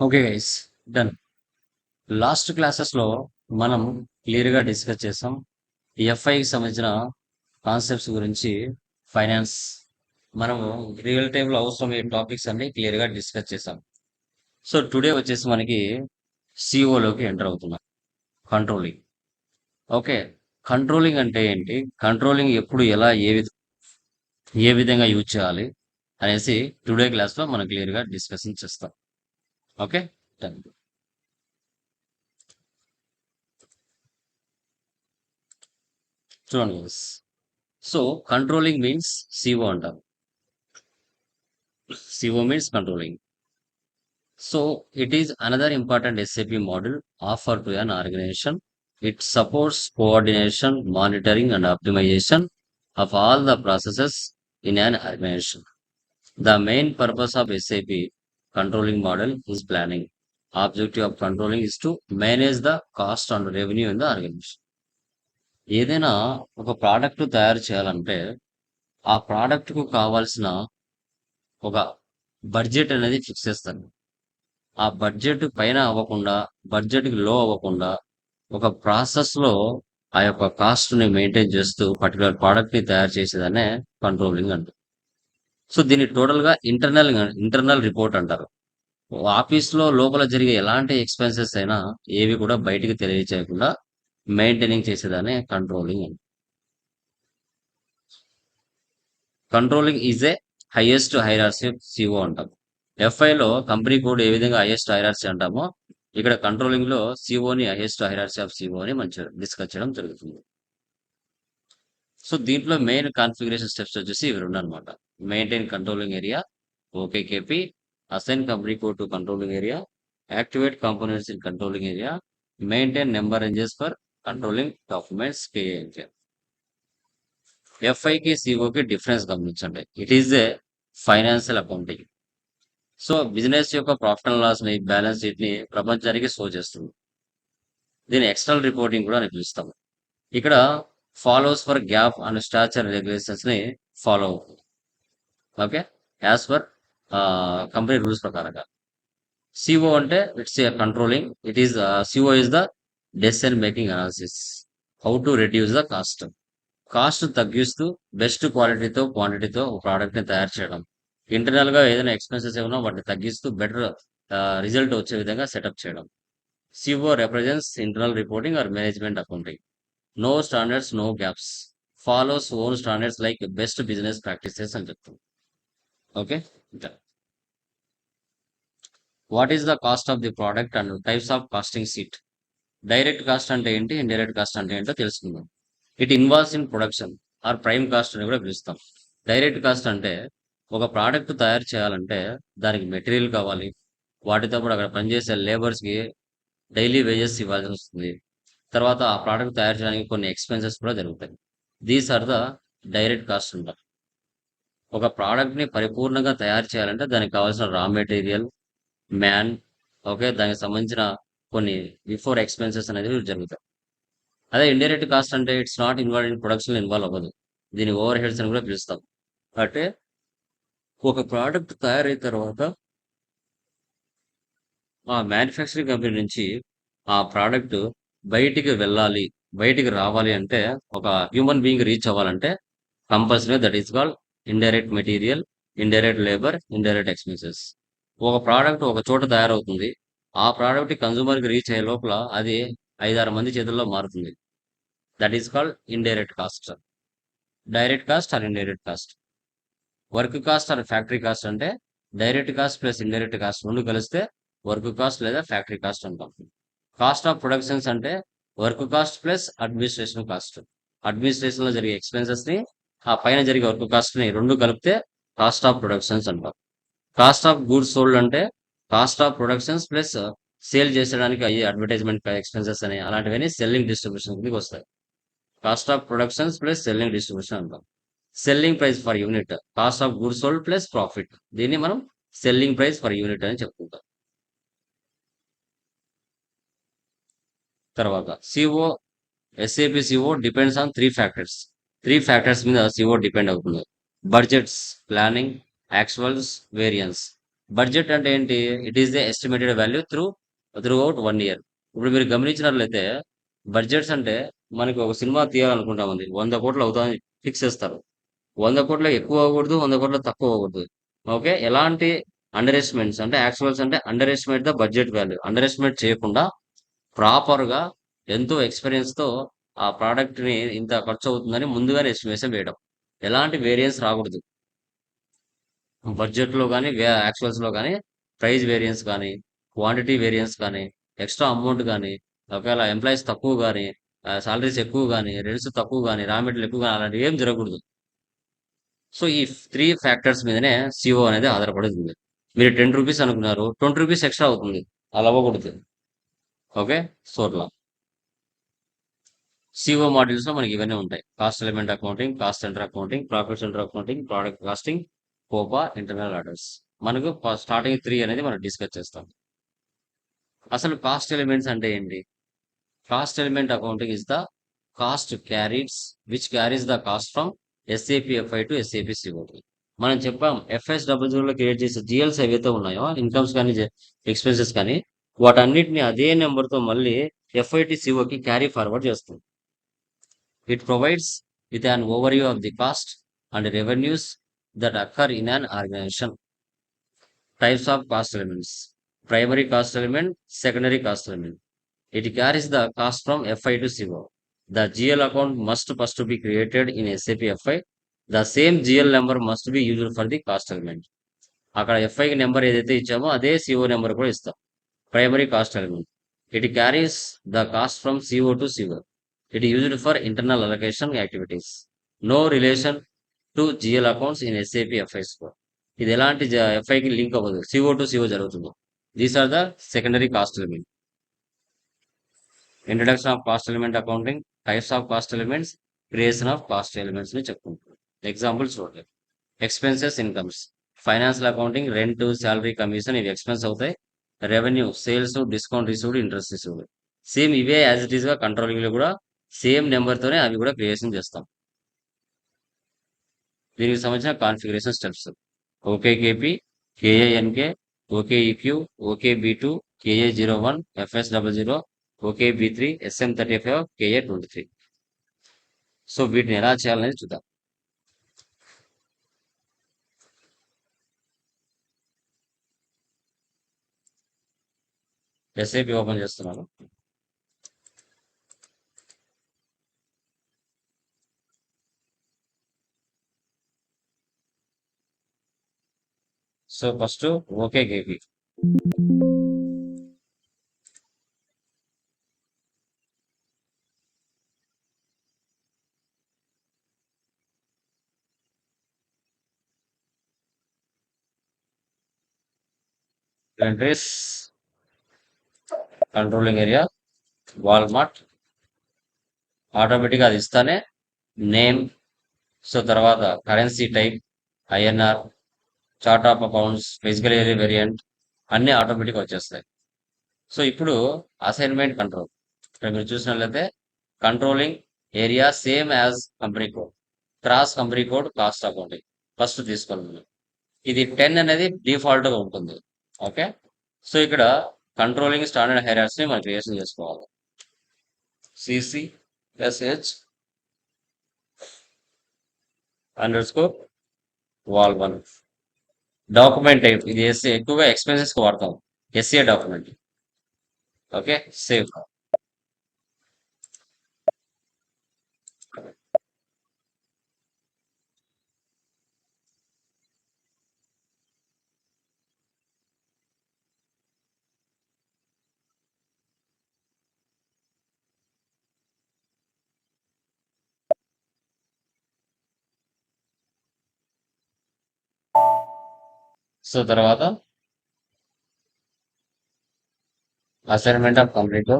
Okay guys done last క్లాసెస్లో మనం క్లియర్గా డిస్కస్ చేసాం ఎఫ్ఐకి సంబంధించిన కాన్సెప్ట్స్ గురించి ఫైనాన్స్ మనము రియల్ టైంలో అవసరమయ్యే టాపిక్స్ అన్ని క్లియర్గా డిస్కస్ చేసాం. సో టుడే వచ్చేసి మనకి సిఓలోకి ఎంటర్ అవుతున్నాం. కంట్రోలింగ్ ఓకే కంట్రోలింగ్ అంటే ఏంటి? కంట్రోలింగ్ ఎప్పుడు ఎలా ఏ విధ ఏ విధంగా యూజ్ చేయాలి అనేసి టుడే క్లాస్లో మనం క్లియర్గా డిస్కషన్ చేస్తాం. Okay, Done. So controlling means CO and CO means controlling. So it is another important SAP model offered to an organization. It supports coordination, monitoring, and optimization of all the processes in an organization. The main purpose of SAP controlling model is planning. Objective of controlling is to manage the cost and revenue in the organization. ఏదైనా ఒక product తయారు చేయాలంటే ఆ ప్రోడక్ట్కు కావాల్సిన ఒక budget అనేది fix చేస్తాను ఆ బడ్జెట్ పైన అవ్వకుండా బడ్జెట్కి లో అవ్వకుండా ఒక ప్రాసెస్లో ఆ యొక్క కాస్ట్ని మెయింటైన్ చేస్తూ పర్టికులర్ ప్రోడక్ట్ని తయారు చేసేదనే కంట్రోలింగ్ అంటారు సో దీన్ని టోటల్గా ఇంటర్నల్ ఇంటర్నల్ రిపోర్ట్ అంటారు. ఆఫీస్లో లోపల జరిగే ఎలాంటి ఎక్స్పెన్సెస్ అయినా ఏవి కూడా బయటికి తెలియచేయకుండా మెయింటైనింగ్ చేసేదాన్ని కంట్రోలింగ్ అంటారు controlling is a highest hierarchy CO అంటాం. ఎఫ్ఐ లో కంపెనీ కోడ్ ఏ విధంగా హైయెస్ట్ హైరార్సీ అంటామో ఇక్కడ కంట్రోలింగ్లో సిఓని హైయెస్ట్ హైరార్సీ ఆఫ్ సిఓ అని మంచిగా డిస్కస్ చేయడం జరుగుతుంది. సో దీంట్లో మెయిన్ కాన్ఫిగరేషన్ స్టెప్స్ వచ్చేసి ఇవి రెండు అనమాట maintain controlling area OKKP assign company code to controlling area activate components in controlling area maintain number ranges for controlling documents KANK ఎఫ్ఐకి సిఓకి డిఫరెన్స్ గమనించండి. It is a financial accounting so business యొక్క profit and లాస్ని balance షీట్ని ప్రపంచానికి show చేస్తుంది. దీని external reporting కూడా అని పిలుస్తాము ఇక్కడ follows for GAAP and statutory రెగ్యులేషన్స్ని follow అవుతుంది. Okay as per company rules ప్రకారంగా. సిఓ అంటే it's controlling it is CO is the decision making analysis how to reduce the cost cost తగ్గిస్తూ బెస్ట్ క్వాలిటీతో క్వాంటిటీతో ఒక ప్రోడక్ట్ని తయారు చేయడం. ఇంటర్నల్గా ఏదైనా ఎక్స్పెన్సెస్ ఏమైనా వాటిని తగ్గిస్తూ బెటర్ రిజల్ట్ వచ్చే విధంగా సెటప్ చేయడం. CO represents internal reporting or management accounting no standards no GAAPs follows own standards like best business practices అని చెప్తాం. Okay what is the cost of the product and types of costing sheet direct cost అంటే ఏంటి? Indirect cost అంటే ఏంటో తెలుసుకుందాం. It involves in production or prime cost అని కూడా పిలుస్తాం. డైరెక్ట్ కాస్ట్ అంటే ఒక ప్రోడక్ట్ తయారు చేయాలంటే దానికి మెటీరియల్ కావాలి. వాటితో పాటు అక్కడ పనిచేసే లేబర్స్కి డైలీ వేజెస్ ఇవ్వాల్సి వస్తుంది. తర్వాత ఆ ప్రోడక్ట్ తయారు చేయడానికి కొన్ని ఎక్స్పెన్సెస్ కూడా జరుగుతాయి. These are the direct cost ఉంటారు ఒక ప్రోడక్ట్ని పరిపూర్ణంగా తయారు చేయాలంటే దానికి కావాల్సిన రా మెటీరియల్ మ్యాన్ ఓకే దానికి సంబంధించిన కొన్ని బిఫోర్ ఎక్స్పెన్సెస్ అనేది జరుగుతాయి. అదే ఇండైరెక్ట్ కాస్ట్ అంటే it's not involve in production involve అవ్వదు. దీని ఓవర్ హెడ్స్ అని కూడా పిలుస్తాం. అంటే ఒక ప్రోడక్ట్ తయారైన తర్వాత ఆ మ్యానుఫ్యాక్చరింగ్ కంపెనీ నుంచి ఆ ప్రోడక్ట్ బయటికి వెళ్ళాలి బయటికి రావాలి అంటే ఒక హ్యూమన్ బీయింగ్ రీచ్ అవ్వాలంటే compulsory that is called indirect material indirect labour indirect expenses ఒక ప్రోడక్ట్ ఒక చోట తయారవుతుంది. ఆ ప్రోడక్ట్ కన్సూమర్కి రీచ్ అయ్యే లోపల అది ఐదారు మంది చేతుల్లో మారుతుంది. That is called indirect cost direct cost or indirect cost work cost or factory cost అంటే direct cost plus indirect cost రెండు కలిస్తే వర్క్ కాస్ట్ లేదా ఫ్యాక్టరీ కాస్ట్ అంటాం. కాస్ట్ ఆఫ్ ప్రొడక్షన్స్ అంటే work cost plus administration cost అడ్మినిస్ట్రేషన్లో జరిగే ఎక్స్పెన్సెస్ని ఆ పైన జరిగే వర్క్ కాస్ట్ని రెండు కలిపితే కాస్ట్ ఆఫ్ ప్రొడక్షన్స్ అంటాం. కాస్ట్ ఆఫ్ గూడ్స్ సోల్డ్ అంటే cost of productions plus sale చేసడానికి అయ్యే అడ్వర్టైజ్మెంట్ ఎక్స్పెన్సెస్ అని అలాంటివన్నీ సెల్లింగ్ డిస్ట్రిబ్యూషన్ కిందకి వస్తాయి. Cost of productions plus selling distribution అంటాం. Selling price for unit cost of goods sold plus profit దీన్ని మనం సెల్లింగ్ ప్రైస్ ఫర్ యూనిట్ అని చెప్పుకుంటాం. తర్వాత CO SAP CO depends on three factors three factors మీద CO depend అవుతుంది. Budgets planning actuals variance budget అంటే ఏంటి? It is the estimated value through throughout one year ఇప్పుడు మీరు గమనించినట్లయితే బడ్జెట్స్ అంటే మనకి ఒక సినిమా తీయాలనుకుంటామంది వంద కోట్లు అవుతామని ఫిక్స్ చేస్తారు. వంద కోట్ల ఎక్కువ అవ్వకూడదు వంద కోట్ల తక్కువ అవ్వకూడదు. ఓకే? ఎలాంటి అండర్ ఎస్టిమేట్స్ అంటే యాక్చువల్స్ అంటే underestimate the budget value underestimate చేయకుండా ప్రాపర్గా ఎంతో ఎక్స్పీరియన్స్తో ఆ ప్రోడక్ట్ని ఇంత ఖర్చు అవుతుందని ముందుగానే ఎస్టిమేషన్ వేయడం. ఎలాంటి వేరియన్స్ రాకూడదు. బడ్జెట్లో కానీ యాక్చువల్స్లో కానీ ప్రైస్ వేరియన్స్ కానీ క్వాంటిటీ వేరియన్స్ కానీ ఎక్స్ట్రా అమౌంట్ కానీ ఒకవేళ ఎంప్లాయీస్ తక్కువ కానీ సాలరీస్ ఎక్కువ కానీ రెంట్స్ తక్కువ కానీ రా మెటీరియల్ ఎక్కువ కానీ అలాంటివి ఏం జరగకూడదు. సో ఈ త్రీ ఫ్యాక్టర్స్ మీదనే సిఓ అనేది ఆధారపడుతుంది. మీరు టెన్ రూపీస్ అనుకున్నారు ట్వంటీ రూపీస్ ఎక్స్ట్రా అవుతుంది. అలా అవ్వకూడదు. ఓకే? సో సిఓ మాడ్యూల్స్లో మనకి ఇవన్నీ ఉంటాయి. Cost element accounting cost centre accounting profit centre accounting product costing COPA internal orders మనకు స్టార్టింగ్ త్రీ అనేది మనం డిస్కస్ చేస్తాం. అసలు కాస్ట్ ఎలిమెంట్స్ అంటే ఏంటి? Cost element accounting is the cost carries which carries the cost from SAP FI to SAP CO మనం చెప్పాం FS double జీరోలో క్రియేట్ చేసే జిఎల్స్ ఏవైతే ఉన్నాయో ఇన్కమ్స్ కానీ ఎక్స్పెన్సెస్ కానీ వాటన్నిటిని అదే నెంబర్తో మళ్ళీ ఎఫ్ఐటి సిఓకి క్యారీ ఫార్వర్డ్ చేస్తుంది. It provides with an overview of the cost and revenues that occur in an organisation types of cost elements primary cost element, secondary cost element. It carries the cost from FI to CO the GL account must first be created in SAP FI. The same GL number must be used for the cost element. అక్కడ FI number ఏదైతే ఇచ్చామో అదే CO number కూడా ఇస్తాం primary cost element it carries the cost from CO to CO it used for internal allocation activities no relation to GL accounts in SAP FI score ఇది ఎలాంటి ఎఫ్ఐకి link అవ్వదు. CO to CO జరుగుతుంది. These are the secondary cost element introduction of cost element accounting types of cost elements creation of cost ఎలిమెంట్స్ని చెప్పుకుంటాం examples చూడలేదు expenses incomes financial accounting rent salary commission ఇవి expense అవుతాయి. Revenue sales discount received interest received same ఇవే as it ఈస్గా కంట్రోలింగ్లో కూడా same నెంబర్తోనే అవి కూడా క్రియేషన్ చేస్తాం. దీనికి సంబంధించిన configuration steps. O K K P K A N K O K E Q O K B two K A zero one F S double zero O K B three S M thirty five K A twenty three. So వీటిని ఎలా చేయాలనేది చూద్దాం. SIP open చేస్తున్నాను. So first O K K P entries controlling area Walmart ఆటోమేటిక్గా అది ఇస్తానే name so తర్వాత currency type I N R chart of accounts physical area variant అన్నీ ఆటోమేటిక్గా వచ్చేస్తాయి. సో ఇప్పుడు అసైన్మెంట్ కంట్రోల్ ఇక్కడ మీరు చూసినట్లయితే controlling area same as company code cross company code cost accounting first తీసుకోవాలి ఇది టెన్ అనేది డిఫాల్ట్గా ఉంటుంది. ఓకే సో ఇక్కడ కంట్రోలింగ్ స్టాండర్డ్ హెరాస్ని మనం క్రియేషన్ చేసుకోవాలి. C C S H under score wall one document type ఇది ఎస్ఏ ఎక్కువగా ఎక్స్పెన్సెస్కి వాడతాం. S A document okay save Thank you. So తర్వాత అసైన్మెంట్ ఆఫ్ కంప్లీట్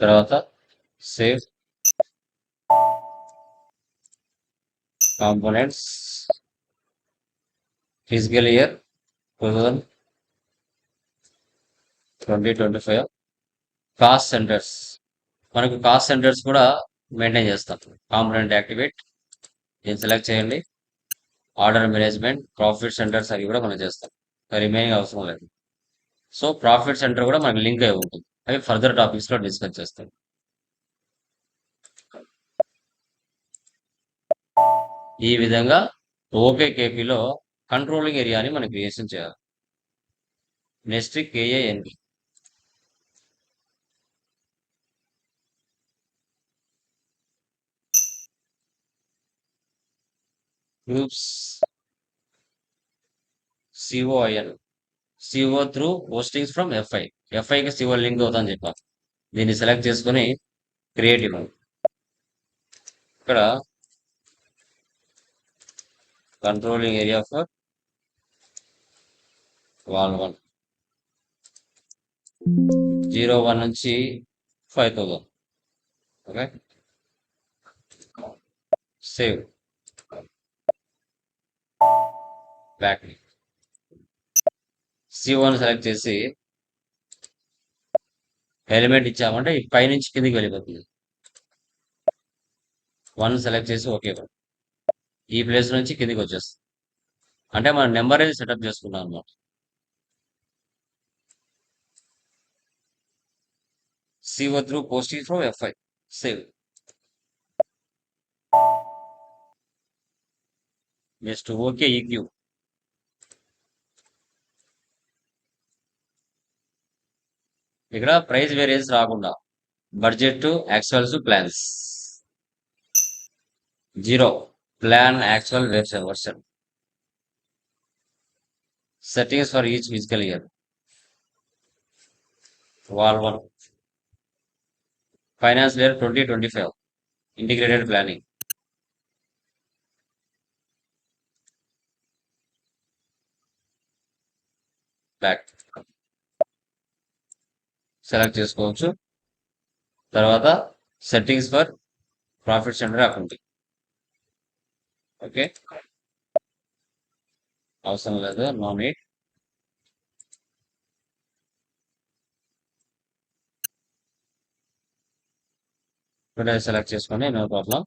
తర్వాత save components physical year two thousand twenty twenty five cost centers మనకు cost centres కూడా maintain చేస్తాం. Component activate దీన్ని సెలెక్ట్ చేయండి. ఆర్డర్ మేనేజ్మెంట్ ప్రాఫిట్ సెంటర్స్ అవి కూడా మనం చేస్తాం. రిమైనింగ్ అవసరం లేదు. సో ప్రాఫిట్ సెంటర్ కూడా మనకి లింక్ అయి ఉంటుంది. అవి ఫర్దర్ టాపిక్స్లో డిస్కస్ చేస్తాం. ఈ విధంగా ఓకే కేపీలో కంట్రోలింగ్ ఏరియాని మనం క్రియేషన్ చేయాలి. Next K A N B groups. C O I L C O through postings from F I ఎఫ్ఐకి CO link అవుతుందని చెప్పాం దీన్ని సెలెక్ట్ చేసుకుని క్రియేట్ ఇవ్వండి. ఇక్కడ controlling area for wall one zero one నుంచి five thousand okay save back సిఓని select చేసి element ఇచ్చామంటే ఈ పైనుంచి కిందికి వెళ్ళిపోతుంది. వన్ సెలెక్ట్ చేసి ఓకే ఈ ప్లేస్ నుంచి కిందికి వచ్చేస్తుంది. అంటే మనం నెంబర్ అనేది సెటప్ చేసుకున్నాం అనమాట C O through posting from F I save next O K E Q ఇక్కడ ప్రైస్ వేరియన్స్ రాకుండా budget actuals plans. Zero. Plan actual version. Settings for each physical year. Wall one. Finance year twenty twenty five. Integrated planning. Back select చేసుకోవచ్చు. తర్వాత settings for profit center accounting okay అవసరం లేదు no need select చేసుకొని no problem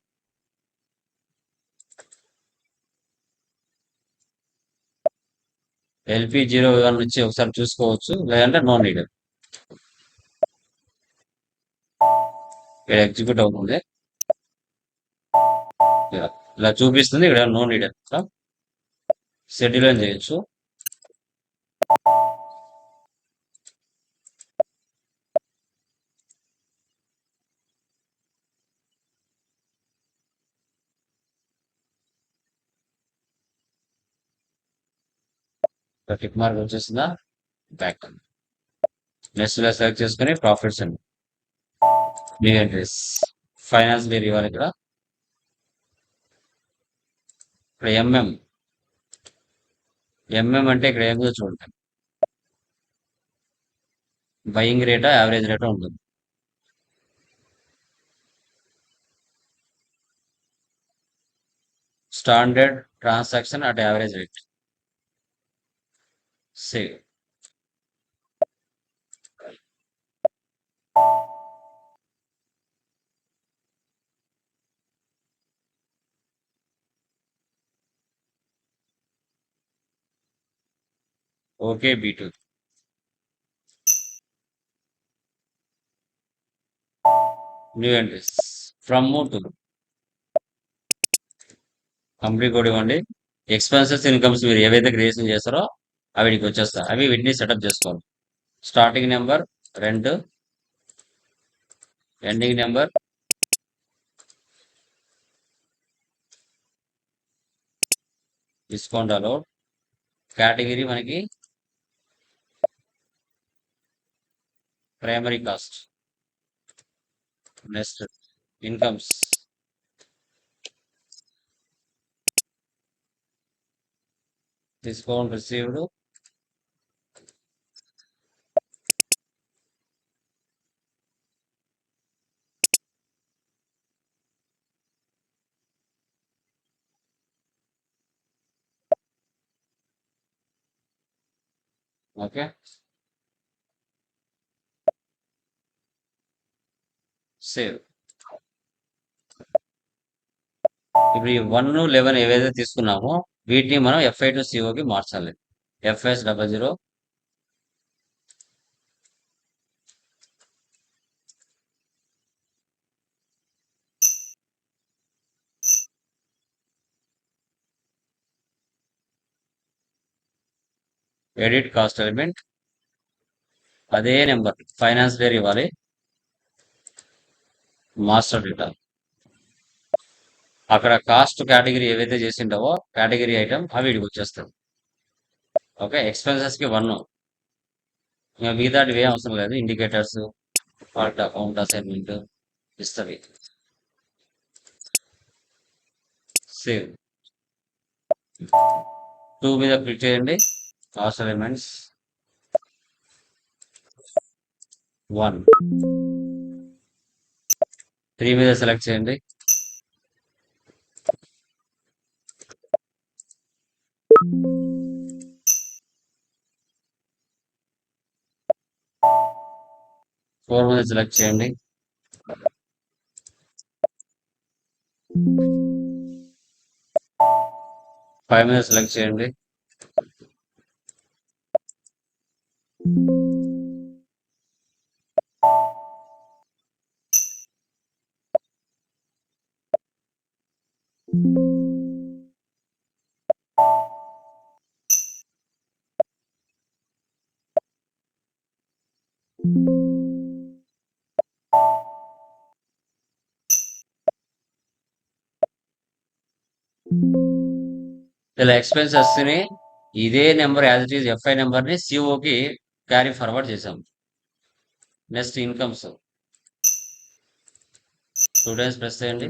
L P zero one నుంచి ఒకసారి చూసుకోవచ్చు లేదంటే no need ఇక్కడ ఎగ్జిక్యూట్ అవుతుంది. ఇలా చూపిస్తుంది ఇక్కడ నో నీడ్ షెడ్యూల్ అని టిక్ మార్క్ వచ్చేసిందా బ్యాక్ నెక్స్ట్ ఇలా సెలెక్ట్ చేసుకుని ప్రాఫిట్స్ అండి. మీ ఎంట్రీస్ ఫైనాన్స్ మీరు ఇవ్వాలి ఇక్కడ. ఇక్కడ ఎంఎం ఎంఎం అంటే ఇక్కడ ఏమిదో చూడండి. బయింగ్ రేటా యావరేజ్ రేటా ఉంటుంది. Standard transaction at average rate save O K B two two new entries from to complete కూడా ఇవ్వండి. ఎక్స్పెన్సెస్ ఇన్కమ్స్ మీరు ఏవైతే క్రియేషన్ చేస్తారో అవి వచ్చేస్తా. అవి వీటిని సెటప్ చేసుకోవాలి. స్టార్టింగ్ నెంబర్ రెండు. Ending number discount allowed category మనకి primary cost next incomes discount received okay? Save. ఇప్పుడు ఈ వన్ లెవెన్ ఏవైతే తీసుకున్నామో వీటిని మనం ఎఫ్ఐ టు సిఓకి మార్చాలి. F S double zero edit cost element అదే నెంబర్. ఫైనాన్స్ డేర్ ఇవ్వాలి. Master data. అక్కడ కాస్ట్ కేటగిరీ ఏవైతే చేసిండవో కేటగిరీ ఐటమ్ అవి ఇడికి వచ్చేస్తాయి. ఓకే ఎక్స్పెన్సెస్కి వన్. ఇంకా మిగతాటివి ఏం అవసరం లేదు. ఇండికేటర్స్ పార్ట్ అకౌంట్ అసైన్మెంట్ ఇస్తవి సేవ్. టూ మీద క్లిక్ చేయండి. Cos elements. వన్ త్రీ మీద సెలెక్ట్ చేయండి. ఫోర్ మీద సెలెక్ట్ చేయండి. ఫైవ్ మీద సెలెక్ట్ చేయండి. ఇలా ఎక్స్పెన్సెస్ని ఇదే number as it is F I నెంబర్ని సిఓకి క్యారీ ఫార్వర్డ్ చేసాం నెక్స్ట్ ఇన్కమ్స్ టూ ప్రెస్ చేయండి.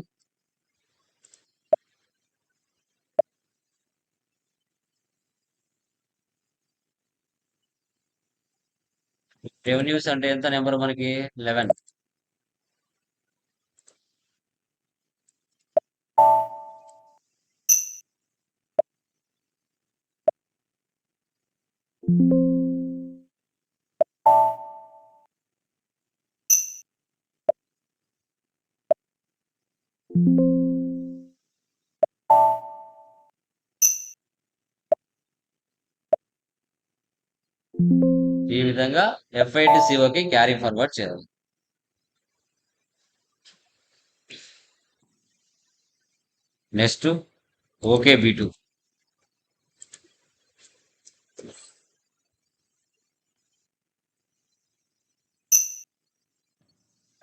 రెవెన్యూస్ అంటే ఎంత నెంబర్ మనకి? లెవెన్ ఈ విధంగా ఎఫ్ఐటి సిఓకి క్యారీ ఫార్వర్డ్ చేయాలి next O K B two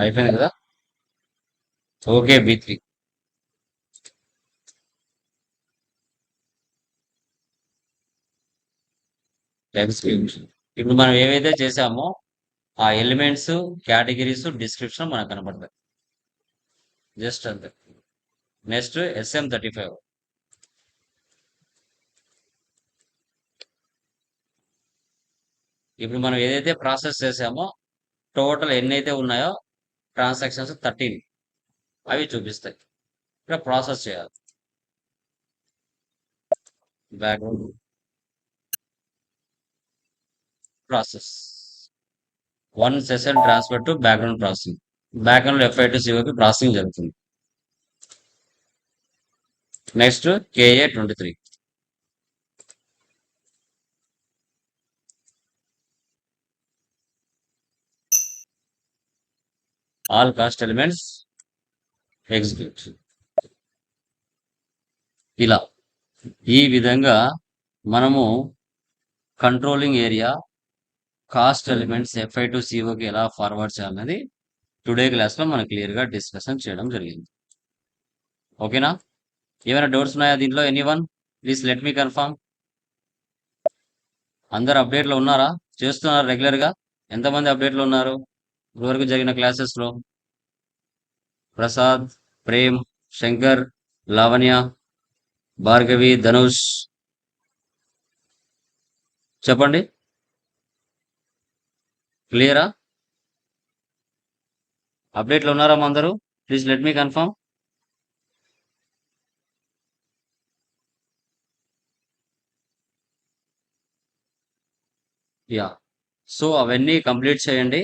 అయిపోయింది కదా? O K B three. ఇప్పుడు మనం ఏవైతే చేసామో ఆ ఎలిమెంట్స్ కేటగిరీస్ డిస్క్రిప్షన్ మనకు కనపడతాయి. జస్ట్ అంతే. Next S M thirty five. ఇప్పుడు మనం ఏదైతే ప్రాసెస్ చేసామో టోటల్ ఎన్ని అయితే ఉన్నాయో ట్రాన్సాక్షన్స్ థర్టీన్ అవి చూపిస్తాయి. ఇక్కడ ప్రాసెస్ చేయాలి. Background process one session transfer to background processing background F I to సిఓకి processing జరుగుతుంది. Next K A twenty three all cost elements execute ఇలా. ఈ విధంగా మనము controlling area cost elements F I to సిఓకి ఎలా ఫార్వర్డ్ చేయాలనేది today క్లాస్లో మనం క్లియర్గా డిస్కషన్ చేయడం జరిగింది. ఓకేనా ఏమైనా డౌట్స్ ఉన్నాయా దీంట్లో? Any one please let me confirm అందరు అప్డేట్లో ఉన్నారా? చేస్తున్నారు రెగ్యులర్గా ఎంతమంది అప్డేట్లో ఉన్నారు? ఇప్పటివరకు జరిగిన క్లాసెస్లో ప్రసాద్ ప్రేమ్ శంకర్ లావణ్య భార్గవి ధనుష్. చెప్పండి. క్లియరా అప్డేట్లో ఉన్నారా మా అందరూ? Please let me confirm yeah so అవన్నీ కంప్లీట్ చేయండి.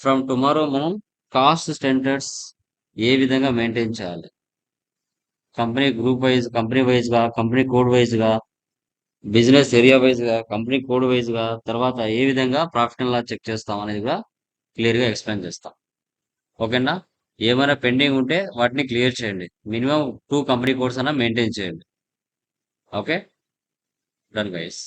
ఫ్రమ్ టుమారో మనం కాస్ట్ స్టాండర్డ్స్ ఏ విధంగా మెయింటైన్ చేయాలి? కంపెనీ గ్రూప్ వైజ్ కంపెనీ వైజ్గా కంపెనీ కోడ్ వైజ్గా బిజినెస్ ఏరియా వైజ్గా కంపెనీ కోడ్ వైజ్గా తర్వాత ఏ విధంగా ప్రాఫిట్ అండ్ చెక్ చేస్తాం అనేది కూడా క్లియర్గా ఎక్స్ప్లెయిన్ చేస్తాం. ఓకేనా? ఏమైనా పెండింగ్ ఉంటే వాటిని క్లియర్ చేయండి. మినిమం టూ కంపెనీ కోడ్స్ అన్నా మెయింటైన్ చేయండి. Okay done guys